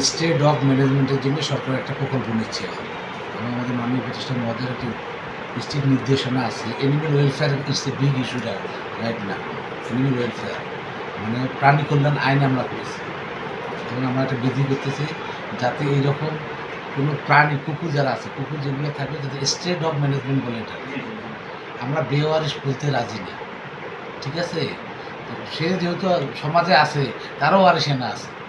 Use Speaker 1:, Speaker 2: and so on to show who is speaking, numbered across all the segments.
Speaker 1: Stay dog ম্যানেজমেন্টের জন্য সরকার একটা প্রকল্প নিচ্ছে। এবং আমাদের মাননীয় প্রতিষ্ঠান মহাদের একটি স্ট্রিক্ট নির্দেশনা আছে animal welfare a big issue right না অ্যানিমেল ওয়েলফেয়ার মানে প্রাণী কল্যাণ আইন আমরা করেছি। এবং আমরা একটা বিধি করতেছি যাতে এইরকম কোনো প্রাণী, কুকুর যারা আছে, কুকুর যেগুলো থাকবে যাতে স্টে ডগ ম্যানেজমেন্ট বলে এটা। আমরা বেওয়ারিশ বলতে রাজি না। ঠিক আছে? সে যেহেতু সমাজে আছে, তারও ওয়ারিশে না আছে।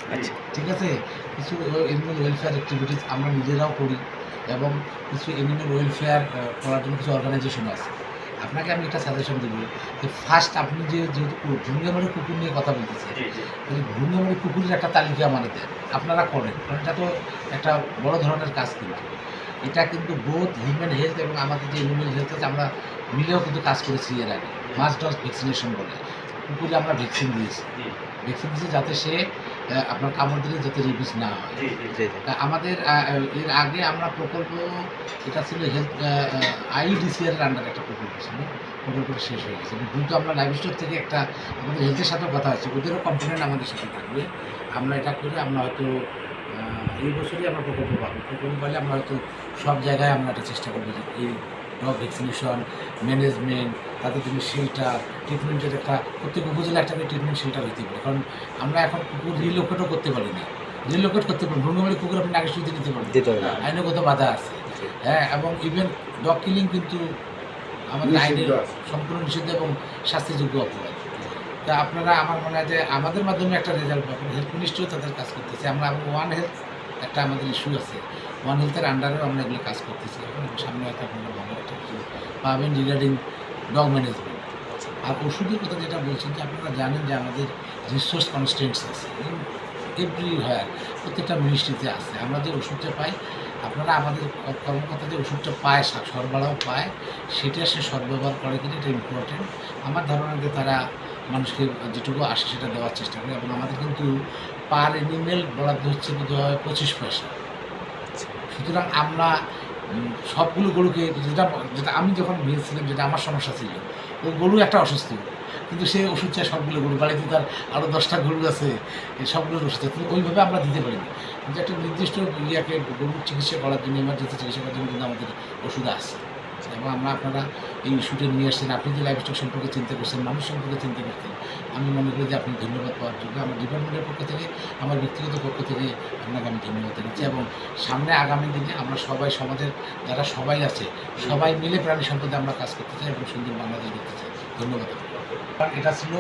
Speaker 1: ঠিক আছে? কিছু এনিম্যাল ওয়েলফেয়ার অ্যাক্টিভিটিস আমরা নিজেরাও করি এবং কিছু এনিম্যাল ওয়েলফেয়ার করার জন্য কিছু অর্গানাইজেশন আছে। আপনাকে আমি একটা সাজেশন দেবো যে ফার্স্ট আপনি যে যেহেতু ভুঙ্গামারি কুকুর নিয়ে কথা বলতেছেন তাহলে ভুঙ্গামারি কুকুরের একটা তালিকা আমাদের দেন। আপনারা করেন। কারণ এটা তো একটা বড় ধরনের কাজ কিন্তু। এটা কিন্তু বোধ হিউম্যান হেলথ এবং আমাদের যে এনিম্যাল হেলথ আছে আমরা মিলেও কিন্তু কাজ করেছি এর আগে। মাস ডজ ভ্যাকসিনেশন বলে। কুকুরে আমরা ভ্যাকসিন দিয়েছি। ভ্যাকসিন দিয়েছি যাতে সে আপনার কামড় দিলে যাতে রেবিস না হয়। আমাদের এর আগে আমরা প্রকল্প এটা ছিল হেলথ আইডিসিআর এর আন্ডার একটা প্রকল্প ছিল প্রকল্পটা শেষ হয়ে গেছে। দ্রুত আমরা লাইভ স্টোর থেকে একটা আমাদের হেলথের সাথেও কথা হচ্ছে ওদেরও কম্পোনেন্ট আমাদের সাথে থাকবে। আমরা এটা করে আমরা হয়তো এই বছরই আমরা প্রকল্প পাবো। প্রকল্প পাইলে আমরা হয়তো সব জায়গায় আমরা একটা চেষ্টা করব যে এই ডগ ভ্যাকসিনেশন ম্যানেজমেন্ট তাদের জন্য শেল্টার ট্রিটমেন্টের একটা প্রত্যেক উপজেলা একটা করে ট্রিটমেন্ট শেল্টার হইতে পারে। কারণ আমরা এখন কুকুর রিলোকেটও করতে পারি না। রিলোকেট করতে পারি ভ্রমণবাড়ি কুকুর আপনি আগে সুবিধা দিতে পারবেন। আইনগত বাধা আছে। হ্যাঁ এবং ইভেন ডগ কিলিং কিন্তু আমাদের আইনের সম্পূর্ণ নিষিদ্ধ এবং শাস্তিযোগ্য অপরাধ। তা আপনারা আমার মনে হয় যে আমাদের মাধ্যমে একটা রেজাল্ট পাবেন। হেলথ মিনিস্ট্রিও তাদের কাজ করতেছে। আমরা ওয়ান হেলথ একটা আমাদের ইস্যু আছে। ওয়ান হেলথের আন্ডারেও আমরা এগুলো কাজ করতেছি। সামনে হয়তো আপনারা ভালো একটা কিছু পাবেন রিগার্ডিং ডগ ম্যানেজমেন্ট আর ওষুধের কথা যেটা বলছেন যে আপনারা জানেন যে আমাদের রিসোর্স কনস্টেন্টস আছে। এভরি হায়ার প্রত্যেকটা মিনিস্ট্রিতে আছে। আমরা যে ওষুধটা পাই, আপনারা আমাদের কর্মকর্তা যে ওষুধটা পায়, সরবরাহ পায়, সেটা সে সদ্ব্যবহার করে কিনা এটা ইম্পর্টেন্ট আমার ধারণা যে তারা মানুষকে যেটুকু আসে সেটা দেওয়ার চেষ্টা করি এবং আমাদের কিন্তু পার এনিমেল বরাদ্দ হচ্ছে কিন্তু হয় পঁচিশ পয়সা সুতরাং আমরা সবগুলো গরুকে যেটা যেটা আমি যখন নিয়েছিলাম যেটা আমার সমস্যা ছিল, ও গরু একটা অসুস্থ, কিন্তু সে ওষুধ চায় সবগুলো গরু, বাড়িতে তার আরও দশটা গরু আছে এই সবগুলোর ওষুধ আছে। কিন্তু ওইভাবে আমরা দিতে পারি কিন্তু একটা নির্দিষ্ট ইয়াকে গরুর চিকিৎসা করার জন্য এমার্জেন্সি চিকিৎসা করার জন্য কিন্তু আমাদের ওষুধ আছে এবং আমরা আপনারা এই ইস্যুটা নিয়ে আসছেন। আপনি যে লাইফ স্টক সম্পর্কে চিন্তা করছেন, মানুষ সম্পর্কে চিন্তা করছেন, আমি মনে করি যে আপনি ধন্যবাদ পাওয়ার জন্য। আমার ডিপার্টমেন্টের পক্ষ থেকে, আমার ব্যক্তিগত পক্ষ থেকে আপনাকে আমি ধন্যবাদ জানাচ্ছি এবং সামনে আগামী দিনে আমরা সবাই, সমাজের যারা সবাই আছে, সবাই মিলে প্রাণী সম্পদে আমরা কাজ করতে চাই এবং সুন্দর বাংলাদেশ দেখতে চাই। ধন্যবাদ এটা ছিল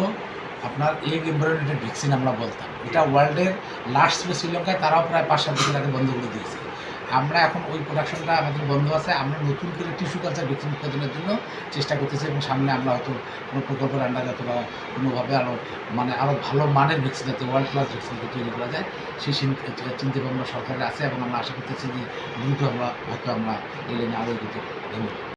Speaker 1: আপনার এগ এমব্রয়ডারি ভ্যাকসিন আমরা বলতাম। এটা ওয়ার্ল্ডের লাস্ট ছিল শ্রীলঙ্কায়, তারাও প্রায় পাঁচ সাত বছর আগে বন্ধ করে দিয়েছে। আমরা এখন ওই প্রোডাকশনটা আমাদের বন্ধ আছে। আমরা নতুন করে টিস্যু কালচার ভ্যাকসিন উৎপাদনের জন্য চেষ্টা করতেছি এবং সামনে আমরা হয়তো কোনো প্রকল্পের আন্ডারে অথবা কোনোভাবে আরও মানে আরও ভালো মানের ভ্যাকসিন যাতে ওয়ার্ল্ড ক্লাস ভ্যাকসিন তৈরি করা যায়, সেই চিন্তা ভাবনা সরকারের আছে এবং আমরা আশা করতেছি যে দ্রুত আমরা হয়তো আমরা লাইনে আরও এগোতে ধন্যবাদ